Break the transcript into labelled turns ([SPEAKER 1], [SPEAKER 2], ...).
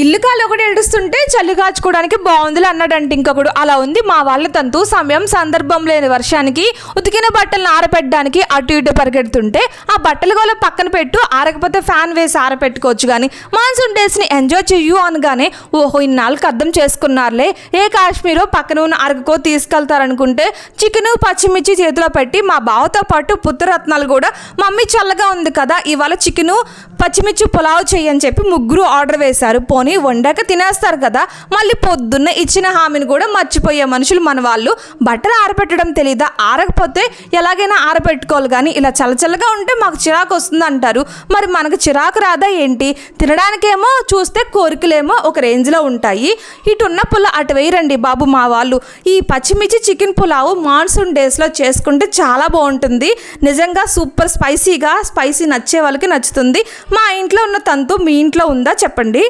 [SPEAKER 1] ఇల్లు కాలు ఒకటి ఏడుస్తుంటే చల్లు కాచుకోవడానికి బాగుందిలే అన్నాడంటే ఇంకొకడు. అలా ఉంది మా వాళ్ళ తంతు సమయం సందర్భం లేని వర్షానికి ఉతికిన బట్టలను ఆరపెట్టడానికి అటు ఇటు పరిగెడుతుంటే ఆ బట్టలు గోల పక్కన పెట్టు ఆరకపోతే ఫ్యాన్ వేసి ఆరపెట్టుకోవచ్చు కానీ మాన్సూన్ డేస్ని ఎంజాయ్ చెయ్యు అనగానే ఓహో ఇన్నాళ్ళకి అర్థం చేసుకున్నారులే. ఏ కాశ్మీరో పక్కన ఉన్న అరకుకో తీసుకెళ్తారనుకుంటే చికెన్ పచ్చిమిర్చి చేతిలో పెట్టి మా బావతో పాటు పుత్రరత్నాలు కూడా మమ్మీ చల్లగా ఉంది కదా ఇవాళ చికెను పచ్చిమిర్చి పులావ్ చెయ్యని చెప్పి ముగ్గురు ఆర్డర్ వేశారు. పోనీ వండాక తినేస్తారు కదా మళ్ళీ పొద్దున్న ఇచ్చిన హామీని కూడా మర్చిపోయే మనుషులు మన వాళ్ళు. బట్టలు ఆరబెట్టడం తెలీదా? ఆరకపోతే ఎలాగైనా ఆరబెట్టుకోవాలి కానీ ఇలా చల్లచల్లగా ఉంటే మాకు చిరాకు వస్తుంది అంటారు. మరి మనకు చిరాకు రాదా ఏంటి? తినడానికేమో చూస్తే కోరికలేమో ఒక రేంజ్లో ఉంటాయి. ఇటున్న పుల్ల అటు వేయరండి బాబు మా వాళ్ళు. ఈ పచ్చిమిర్చి చికెన్ పులావు మాన్సూన్ డేస్లో చేసుకుంటే చాలా బాగుంటుంది. నిజంగా సూపర్ స్పైసీగా స్పైసీ నచ్చే వాళ్ళకి నచ్చుతుంది. మా ఇంట్లో ఉన్న తంతు మీ ఇంట్లో ఉందా చెప్పండి?